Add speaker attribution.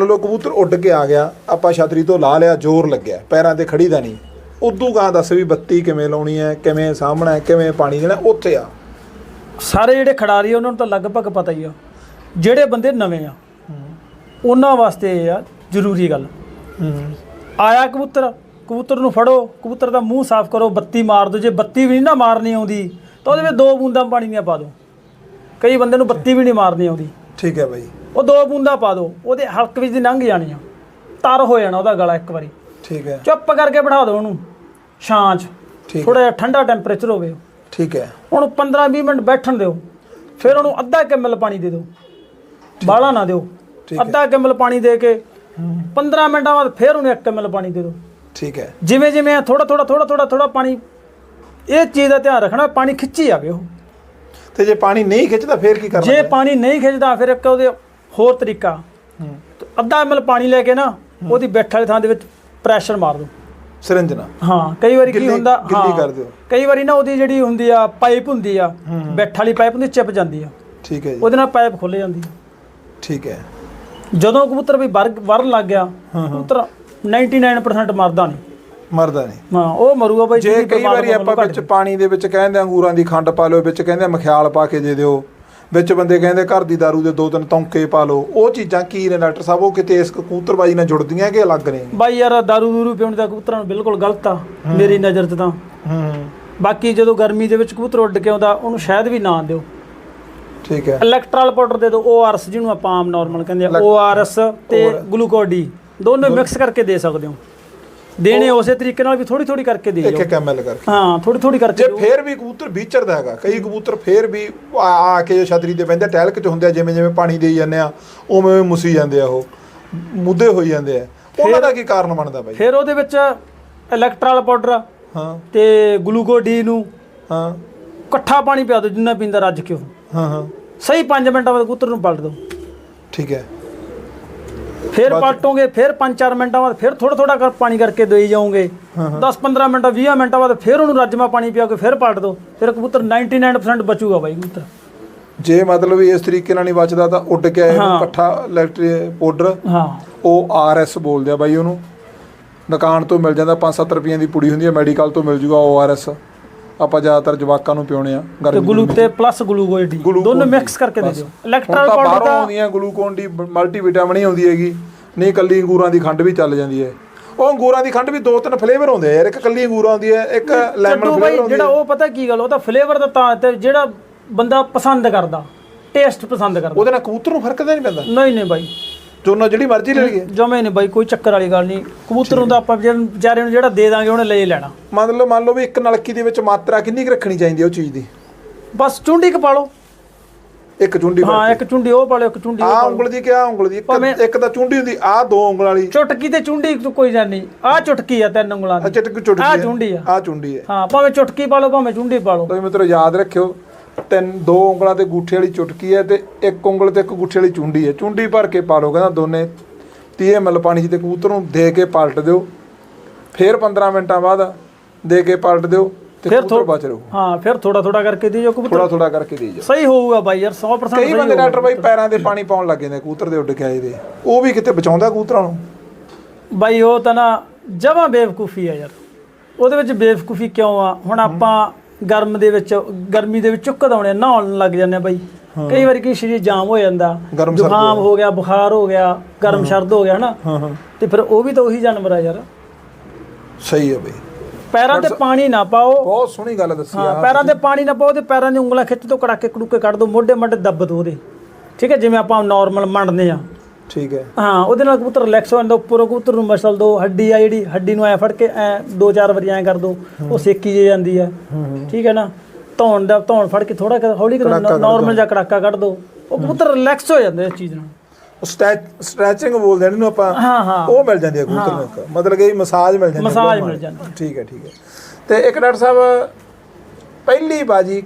Speaker 1: ਲਓ ਕਬੂਤਰ ਉੱਡ ਕੇ ਆ ਗਿਆ ਆਪਾਂ ਛਤਰੀ ਤੋਂ ਲਾ ਲਿਆ ਜ਼ੋਰ ਲੱਗਿਆ ਪੈਰਾਂ ਤੇ ਖੜੀ ਦਾ ਨਹੀਂ। ਉਦੋਂ ਗਾਂ ਦੱਸ ਵੀ ਬੱਤੀ ਕਿਵੇਂ ਲਾਉਣੀ ਹੈ ਕਿਵੇਂ ਸਾਹਮਣਾ ਹੈ ਕਿਵੇਂ ਪਾਣੀ ਦੇਣਾ ਉੱਥੇ ਆ।
Speaker 2: ਸਾਰੇ ਜਿਹੜੇ ਖਿਡਾਰੀ ਆ ਉਹਨਾਂ ਨੂੰ ਤਾਂ ਲਗਭਗ ਪਤਾ ਹੀ ਆ ਜਿਹੜੇ ਬੰਦੇ ਨਵੇਂ ਆ ਉਹਨਾਂ ਵਾਸਤੇ ਇਹ ਆ ਜ਼ਰੂਰੀ ਗੱਲ। ਆਇਆ ਕਬੂਤਰ ਕਬੂਤਰ ਨੂੰ ਫੜੋ ਕਬੂਤਰ ਦਾ ਮੂੰਹ ਸਾਫ਼ ਕਰੋ ਬੱਤੀ ਮਾਰ ਦਿਓ ਜੇ ਬੱਤੀ ਵੀ ਨਹੀਂ ਨਾ ਮਾਰਨੀ ਆਉਂਦੀ ਤਾਂ ਉਹਦੇ ਵਿੱਚ ਦੋ ਬੂੰਦਾਂ ਪਾਣੀ ਦੀਆਂ ਪਾ ਦਿਓ। ਕਈ ਬੰਦੇ ਨੂੰ ਬੱਤੀ ਵੀ ਨਹੀਂ ਮਾਰਨੀ ਆਉਂਦੀ।
Speaker 1: ਠੀਕ ਹੈ ਬਾਈ।
Speaker 2: ਉਹ ਦੋ ਬੂੰਦਾਂ ਪਾ ਦਿਓ ਉਹਦੇ ਹਲਕ ਵਿੱਚ ਦੀ ਲੰਘ ਜਾਣੀ ਆ। ਤਰ ਹੋ ਜਾਣਾ ਉਹਦਾ ਗਲਾ ਇੱਕ ਵਾਰੀ।
Speaker 1: ਠੀਕ ਹੈ।
Speaker 2: ਚੁੱਪ ਕਰਕੇ ਬਿਠਾ ਦਿਓ ਉਹਨੂੰ ਛਾਂ 'ਚ
Speaker 1: ਠੀਕ
Speaker 2: ਥੋੜਾ ਜਿਹਾ ਠੰਡਾ ਟੈਂਪਰੇਚਰ ਹੋਵੇ।
Speaker 1: ਠੀਕ ਹੈ।
Speaker 2: ਉਹਨੂੰ 15-20 ਮਿੰਟ ਬੈਠਣ ਦਿਓ। ਫਿਰ ਉਹਨੂੰ ਅੱਧਾ ਕਿਮਲ ਪਾਣੀ ਦੇ ਦਿਓ। ਬਾਹਲਾ ਨਾ ਦਿਓ। ਅੱਧਾ ਕਿਮਲ ਪਾਣੀ ਦੇ ਕੇ 15 ਮਿੰਟਾਂ ਬਾਅਦ ਫਿਰ ਉਹਨੂੰ 1 ਕਿਮਲ ਪਾਣੀ ਦੇ ਦਿਓ।
Speaker 1: ਠੀਕ ਹੈ।
Speaker 2: ਜਿਵੇਂ ਜਿਵੇਂ ਥੋੜਾ ਥੋੜਾ ਥੋੜਾ ਥੋੜਾ ਥੋੜਾ ਪਾਣੀ ਇਹ ਚੀਜ਼ ਦਾ ਧਿਆਨ ਰੱਖਣਾ ਪਾਣੀ ਖਿੱਚੀ ਜਾਵੇ ਉਹ।
Speaker 1: ਤੇ ਜੇ ਪਾਣੀ ਨਹੀਂ ਖਿੱਚਦਾ ਫੇਰ ਕੀ ਕਰਨਾ
Speaker 2: ਜੇ ਪਾਣੀ ਨਹੀਂ ਖਿੱਚਦਾ ਫਿਰ ਇੱਕ ਉਹਦੇ ਹੋਰ ਤਰੀਕਾ। ਅੱਧਾ ml ਪਾਣੀ ਲੈ ਕੇ ਨਾ ਉਹਦੀ ਬੈਠ ਵਾਲੀ ਥਾਂ ਦੇ ਵਿੱਚ ਪ੍ਰੈਸ਼ਰ ਮਾਰ ਦਿਓ।
Speaker 1: ਸਿਰੰਜਨਾ
Speaker 2: ਹਾਂ ਕਈ ਵਾਰੀ ਕੀ ਹੁੰਦਾ
Speaker 1: ਗਿੱਲੀ ਕਰ ਦਿਓ।
Speaker 2: ਕਈ ਵਾਰੀ ਨਾ ਉਹਦੀ ਜਿਹੜੀ ਹੁੰਦੀ ਆ ਪਾਈਪ ਹੁੰਦੀ ਆ ਬੈਠ ਵਾਲੀ ਪਾਈਪ ਹੁੰਦੀ ਚਿਪ ਜਾਂਦੀ ਆ।
Speaker 1: ਠੀਕ ਹੈ ਜੀ।
Speaker 2: ਉਹਦੇ ਨਾਲ ਪਾਈਪ ਖੁੱਲ ਜਾਂਦੀ ਆ।
Speaker 1: ਠੀਕ ਹੈ।
Speaker 2: ਜਦੋਂ ਕਬੂਤਰ ਵੀ ਵਰ ਵਰਨ ਲੱਗ ਗਿਆ ਕਬੂਤਰ 99% ਮਰਦਾ ਨਹੀਂ।
Speaker 1: ਮਰਦਾ ਨਹੀਂ।
Speaker 2: ਹਾਂ ਉਹ ਮਰੂਗਾ ਬਾਈ
Speaker 1: ਜੇ ਕਈ ਵਾਰੀ ਆਪਾਂ ਵਿੱਚ ਪਾਣੀ ਦੇ ਵਿੱਚ ਕਹਿੰਦੇ ਅੰਗੂਰਾਂ ਦੀ ਖੰਡ ਪਾ ਲਓ ਵਿੱਚ ਕਹਿੰਦੇ ਮਖਿਆਲ ਪਾ ਕੇ ਦੇ ਦਿਓ। ਵਿੱਚ ਬੰਦੇ ਕਹਿੰਦੇ ਘਰ ਦੀ ਦਾਰੂ ਦੇ ਦੋ ਤਿੰਨ ਤੌਂਕੇ ਪਾ ਲਓ। ਉਹ ਚੀਜ਼ਾਂ ਕੀ ਨੇ ਡਾਕਟਰ ਸਾਹਿਬ? ਉਹ ਕਿਤੇ ਇਸ ਕਬੂਤਰਬਾਜੀ ਨਾਲ ਜੁੜਦੀਆਂ ਕਿ ਅਲੱਗ ਨੇ?
Speaker 2: ਬਾਈ ਯਾਰ ਦਾਰੂ ਦੂਰੂ ਪੀਉਣ ਦਾ ਕਬੂਤਰਾਂ ਨੂੰ ਬਿਲਕੁਲ ਗਲਤ ਆ ਮੇਰੀ ਨਜ਼ਰ 'ਚ ਤਾਂ।
Speaker 1: ਹੂੰ।
Speaker 2: ਬਾਕੀ ਜਦੋਂ ਗਰਮੀ ਦੇ ਵਿੱਚ ਕਬੂਤਰ ਉੱਡ ਕੇ ਆਉਂਦਾ ਉਹਨੂੰ ਸ਼ਾਇਦ ਵੀ ਨਾ ਦਿਓ।
Speaker 1: ਠੀਕ ਹੈ।
Speaker 2: ਇਲੈਕਟ੍ਰਲ ਪਾਊਡਰ ਦੇ ਦਿਓ ORS ਜਿਹਨੂੰ ਆਪਾਂ ਆਮ ਨਾਰਮਲ ਕਹਿੰਦੇ ਆ ORS ਤੇ
Speaker 1: ਹੋਰ।
Speaker 2: ਗਲੂਕੋਜ਼ ਡੀ ਦੋਨੋਂ ਮਿਕਸ ਕਰਕੇ ਦੇ ਸਕਦੇ ਹੋ। ਦੇਣੇ ਉਸੇ ਤਰੀਕੇ ਨਾਲ ਵੀ ਥੋੜੀ ਥੋੜੀ ਕਰਕੇ ਦੇ
Speaker 1: ਇੱਕ ਇੱਕ ਐਮਐਲ ਕਰਕੇ।
Speaker 2: ਹਾਂ ਥੋੜੀ ਥੋੜੀ ਕਰਕੇ
Speaker 1: ਜੇ। ਫੇਰ ਵੀ ਕਬੂਤਰ ਵਿਚਰਦਾ ਹੈਗਾ ਕਈ ਕਬੂਤਰ ਫੇਰ ਵੀ ਆ ਕੇ ਛਤਰੀ ਤੇ ਬਹਿੰਦੇ ਟਹਿਲਕ ਚ ਹੁੰਦੇ ਆ ਜਿਵੇਂ ਜਿਵੇਂ ਪਾਣੀ ਦੇਈ ਜਾਂਦੇ ਆ ਉਵੇਂ ਉਵੇਂ ਮੁਸੀ ਜਾਂਦੇ ਆ ਉਹ। ਮੁੱਦੇ ਹੋਈ ਜਾਂਦੇ ਆ। ਉਹਨਾਂ ਦਾ ਕੀ ਕਾਰਨ ਬਣਦਾ ਬਾਈ?
Speaker 2: ਫਿਰ ਉਹਦੇ ਵਿੱਚ ਇਲੈਕਟ੍ਰਲ ਪਾਊਡਰ
Speaker 1: ਹਾਂ।
Speaker 2: ਤੇ ਗਲੂਕੋਜ਼ ਡੀ ਨੂੰ
Speaker 1: ਹਾਂ।
Speaker 2: ਇਕੱਠਾ ਪਾਣੀ ਪਿਆ ਦਿਓ ਜਿੰਨਾ ਪੀਂਦਾ ਰੱਜ ਕੇ ਉਹ।
Speaker 1: ਹਾਂ ਹਾਂ।
Speaker 2: ਸਹੀ 5 ਮਿੰਟਾਂ ਬਾਅਦ ਕਬੂਤਰ ਨੂੰ ਪਲਟ ਦਿਓ।
Speaker 1: ਠੀਕ ਹੈ।
Speaker 2: ਫਿਰ ਪਲਟੋਗੇ ਫਿਰ 5-4 ਮਿੰਟਾਂ ਬਾਅਦ ਫਿਰ ਥੋੜਾ ਥੋੜਾ ਕਰ ਪਾਣੀ ਕਰਕੇ ਦੇਈ ਜਾਓਗੇ। 10-15 ਮਿੰਟ 20 ਮਿੰਟਾਂ ਬਾਅਦ ਫਿਰ ਉਹਨੂੰ ਰੱਜਮਾ ਪਾਣੀ ਪਿਆ ਕੇ ਫਿਰ ਪਲਟ ਦਿਓ ਫਿਰ ਕਬੂਤਰ 99% ਬਚੂਗਾ ਬਾਈ ਕਬੂਤਰ।
Speaker 1: ਜੇ ਮਤਲਬ ਇਸ ਤਰੀਕੇ ਨਾਲ ਨਹੀਂ ਬਚਦਾ ਤਾਂ ਉੱਡ ਕੇ ਆਏ ਇਕੱਠਾ ਇਲੈਕਟ੍ਰਿਕ ਪਾਊਡਰ
Speaker 2: ਹਾਂ।
Speaker 1: ਉਹ ਆਰਐਸ ਬੋਲਦੇ ਆ ਬਾਈ ਉਹਨੂੰ। ਦੁਕਾਨ ਤੋਂ ਮਿਲ ਜਾਂਦਾ 5-7 ਰੁਪਈਆਂ ਦੀ ਪੁੜੀ ਹੁੰਦੀ ਹੈ ਮੈਡੀਕਲ ਤੋਂ ਮਿਲ ਜੂਗਾ ਆਰਐਸ ਆਪਾਂ ਜ਼ਿਆਦਾਤਰ ਜਵਾਕਾਂ ਨੂੰ ਪਿਉਣੇ ਆ
Speaker 2: ਤੇ ਗਲੂ ਤੇ ਪਲੱਸ ਗਲੂਕੋਜ਼ ਡੀ ਦੋਨੋਂ
Speaker 1: ਡੀ,
Speaker 2: ਮਿਕਸ ਕਰਕੇ ਦੇ। ਦਿਓ। ਇਲੈਕਟ੍ਰਲ
Speaker 1: ਤਾਂ
Speaker 2: ਪਾਊਡਰ
Speaker 1: ਬਾਹਰੋਂ ਆਉਂਦੀਆਂ ਗਲੂਕੋਨ ਦੀ ਮਲਟੀ ਵਿਟਾਮਿਨ ਹੀ ਆਉਂਦੀ ਹੈਗੀ ਨਹੀਂ ਕੱਲੀ ਅੰਗੂਰਾਂ ਦੀ ਖੰਡ ਵੀ ਚੱਲ ਜਾਂਦੀ ਹੈ। ਉਹ ਅੰਗੂਰਾਂ ਦੀ ਖੰਡ ਵੀ ਦੋ ਤਿੰਨ ਫਲੇਵਰ ਹੁੰਦੇ ਆ ਯਾਰ ਇੱਕ ਕੱਲੀ ਅੰਗੂਰ ਆਉਂਦੀ ਹੈ ਇੱਕ ਲੈਮਨ ਫਲੇਵਰ
Speaker 2: ਬਾਈ
Speaker 1: ਆਉਂਦੀ
Speaker 2: ਜਿਹੜਾ
Speaker 1: ਹੈ।
Speaker 2: ਉਹ ਪਤਾ ਕੀ ਗੱਲ ਉਹ ਤਾਂ ਫਲੇਵਰ ਦਾ ਤਾਂ ਤੇ ਜਿਹੜਾ ਬੰਦਾ ਪਸੰਦ ਕਰਦਾ ਟੇਸਟ ਪਸੰਦ ਕਰਦਾ।
Speaker 1: ਉਹਦੇ ਨਾਲ ਕਬੂਤਰ ਨੂੰ ਫ਼ਰਕ ਤਾਂ ਨਹੀਂ ਪੈਂਦਾ?
Speaker 2: ਨਹੀਂ ਨਹੀਂ ਬਾਈ।
Speaker 1: ਦੋਨੋਂ ਜਿਹੜੀ ਮਰਜ਼ੀ ਲੈ ਲਈਏ।
Speaker 2: ਜਮੇ ਨਹੀਂ ਬਾਈ ਕੋਈ ਚੱਕਰ ਵਾਲੀ ਗੱਲ ਨਹੀਂ। ਕਬੂਤਰ ਨੂੰ ਤਾਂ ਆਪਾਂ ਵਿਚਾਰੇ ਨੂੰ ਜਿਹੜਾ ਦੇ ਦਾਂਗੇ ਉਹਨੇ ਲੈ ਲੈਣਾ।
Speaker 1: ਮਤਲਬ ਮੰਨ ਲਓ ਵੀ ਇੱਕ ਨਲਕੀ ਦੇ ਵਿੱਚ ਮਾਤਰਾ ਕਿੰਨੀ ਕੁ ਰੱਖਣੀ ਚਾਹੀਦੀ ਹੈ ਉਹ ਚੀਜ਼ ਦੀ?
Speaker 2: ਬਸ ਚੁੰਡੀ ਕ ਪਾਲੋ
Speaker 1: ਇੱਕ ਚੁੰਡੀ
Speaker 2: ਹਾਂ ਇੱਕ ਚੁੰਡੀ ਉਹ ਪਾਲੋ ਇੱਕ ਚੁੰਡੀ
Speaker 1: ਆ
Speaker 2: ਪਾ ਲਓ।
Speaker 1: ਉਂਗਲ ਦੀ ਕਿਆ ਉਂਗਲ ਦੀ ਇੱਕ ਤਾਂ ਚੁੰਡੀ ਹੁੰਦੀ ਆ ਦੋ ਉਂਗਲ ਵਾਲੀ।
Speaker 2: ਚੁਟਕੀ ਤੇ ਚੁੰਡੀ ਕੋਈ ਜਾਣ ਨਹੀਂ। ਆ ਚੁਟਕੀ ਆ ਤਿੰਨ ਉਂਗਲਾਂ
Speaker 1: ਆ
Speaker 2: ਦੀ
Speaker 1: ਚਟਕ ਚੁਟਕੀ
Speaker 2: ਆਹ ਚੁੰਡੀ ਆ।
Speaker 1: ਆ ਚੁੰਡੀ ਹੈ।
Speaker 2: ਹਾਂ ਭਾਵੇਂ ਚੁਟਕੀ ਪਾਲੋ ਭਾਵੇਂ ਚੁੰਡੀ ਪਾਲੋ
Speaker 1: ਤੁਸੀਂ ਮਿੱਤਰੋ ਯਾਦ ਰੱਖਿਓ। ਤਿੰਨ ਦੋ ਉਂਗਲਾਂ ਤੇ ਗੂਠੇ ਵਾਲੀ ਚੁਟਕੀ ਹੈ ਤੇ ਇੱਕ ਉਂਗਲ ਤੇ ਇੱਕ ਗੂਠੇ ਵਾਲੀ ਚੁੰਡੀ ਹੈ। ਚੁੰਡੀ ਭਰ ਕੇ ਪਾ ਲਓ ਕਹਿੰਦਾ ਦੋਨੇ 30 ml ਪਾਣੀ 'ਚ ਤੇ ਕਬੂਤਰ ਨੂੰ ਦੇ ਕੇ ਪਲਟ ਦਿਓ। ਫਿਰ 15 ਮਿੰਟਾਂ ਬਾਅਦ ਦੇ ਕੇ ਪਲਟ ਦਿਓ ਤੇ
Speaker 2: ਫਿਰ
Speaker 1: ਕਬੂਤਰ ਬਚ ਰਹੂ
Speaker 2: ਹਾਂ ਫਿਰ ਥੋੜਾ ਥੋੜਾ ਕਰਕੇ ਦੀ ਜੋ ਕਬੂਤਰ।
Speaker 1: ਥੋੜਾ ਥੋੜਾ ਕਰਕੇ ਦੇ ਜਾਓ
Speaker 2: ਸਹੀ ਹੋਊਗਾ ਬਾਈ ਯਾਰ 100%
Speaker 1: ਕਈ
Speaker 2: ਸਹੀ
Speaker 1: ਬੰਦੇ
Speaker 2: ਹੋਊਗਾ।
Speaker 1: ਡਾਕਟਰ ਬਾਈ ਪੈਰਾਂ ਦੇ ਪਾਣੀ ਪਾਉਣ ਲੱਗ ਜਾਂਦੇ ਕਬੂਤਰ ਦੇ ਉੱਡ ਕੇ ਆਏ ਦੇ। ਉਹ ਵੀ ਕਿਤੇ ਬਚਾਉਂਦਾ ਕਬੂਤਰਾਂ ਨੂੰ?
Speaker 2: ਬਾਈ ਉਹ ਤਾਂ ਨਾ ਜਮਾਂ ਬੇਵਕੂਫੀ ਆ ਯਾਰ। ਉਹਦੇ ਵਿੱਚ ਬੇਵਕੂਫੀ ਕਿਉਂ ਆ? ਹੁਣ ਆਪਾਂ ਗਰਮ ਦੇ ਵਿੱਚ ਗਰਮੀ ਦੇ ਵਿੱਚ ਚੁੱਕ ਦਉਣੇ ਨਹਾਉਣ ਲੱਗ ਜਾਂਦੇ ਆ ਬਾਈ। ਕਈ ਵਾਰੀ ਕੀ ਸਰੀਰ ਜਾਮ ਹੋ ਜਾਂਦਾ ਜ਼ੁਕਾਮ ਹੋ ਗਿਆ ਬੁਖਾਰ ਹੋ ਗਿਆ ਗਰਮ ਸਰਦ ਹੋ ਗਿਆ ਹਨਾ? ਤੇ ਫਿਰ ਉਹ ਵੀ ਤਾਂ ਉਹੀ ਜਾਨਵਰ ਆ ਯਾਰ।
Speaker 1: ਸਹੀ ਹੈ ਬਈ।
Speaker 2: ਪੈਰਾਂ ਤੇ ਪਾਣੀ ਨਾ ਪਾਓ।
Speaker 1: ਬਹੁਤ ਸੋਹਣੀ ਗੱਲ ਦੱਸੀ ਆ।
Speaker 2: ਪੈਰਾਂ ਤੇ ਪਾਣੀ ਨਾ ਪਾਓ ਤੇ ਪੈਰਾਂ ਦੀ ਉਂਗਲਾਂ ਖਿੱਚ ਤੋਂ ਕੜਾਕੇ ਕੜੂਕੇ ਕੱਢ ਦੋ ਮੋਢੇ ਮੱਡੇ ਦੱਬ ਦੋ ਉਹਦੇ। ਠੀਕ ਹੈ ਜਿਵੇਂ ਆਪਾਂ ਨਾਰਮਲ ਮੰਡਦੇ ਆ
Speaker 1: ਠੀਕ ਹੈ।
Speaker 2: ਹਾਂ ਉਹਦੇ ਨਾਲ ਕਬੂਤਰ ਰਿਲੈਕਸ ਹੋ ਜਾਂਦਾ ਉੱਪਰ ਕਬੂਤਰ ਨੂੰ ਮਸਲ ਦੋ ਹੱਡੀ ਆ ਜਿਹੜੀ ਹੱਡੀ ਨੂੰ ਐ ਫੜ ਕੇ ਐ ਦੋ ਚਾਰ ਵਾਰੀ ਐ ਕਰ ਦੋ ਉਹ ਸੇਕੀ ਜੇ ਜਾਂਦੀ ਹੈ ਠੀਕ ਹੈ ਨਾ? ਧੌਣ ਦਾ ਧੌਣ ਫੜ ਕੇ ਥੋੜਾ ਹੌਲੀ ਕਰ ਨਾਰਮਲ ਜਿਹਾ ਕੜਾਕਾ ਕੱਢ ਦੋ। ਉਹ ਕਬੂਤਰ ਰਿਲੈਕਸ ਹੋ ਜਾਂਦੇ ਇਸ ਚੀਜ਼ ਨਾਲ।
Speaker 1: ਸਟ੍ਰੈਚਿੰਗ ਬੋਲਦੇ ਨੇ ਇਹਨੂੰ ਆਪਾਂ। ਉਹ ਮਿਲ ਜਾਂਦੀ ਹੈ ਕਬੂਤਰ ਨੂੰ ਮਤਲਬ ਕਿ ਮਸਾਜ ਮਿਲ ਜਾਂਦੀ ਹੈ
Speaker 2: ਮਸਾਜ ਮਿਲ। ਜਾਂਦੀ ਹੈ।
Speaker 1: ਠੀਕ ਹੈ ਠੀਕ ਹੈ। ਤੇ ਇੱਕ ਡਾਕਟਰ ਸਾਹਿਬ ਪਹਿਲੀ ਬਾਜੀ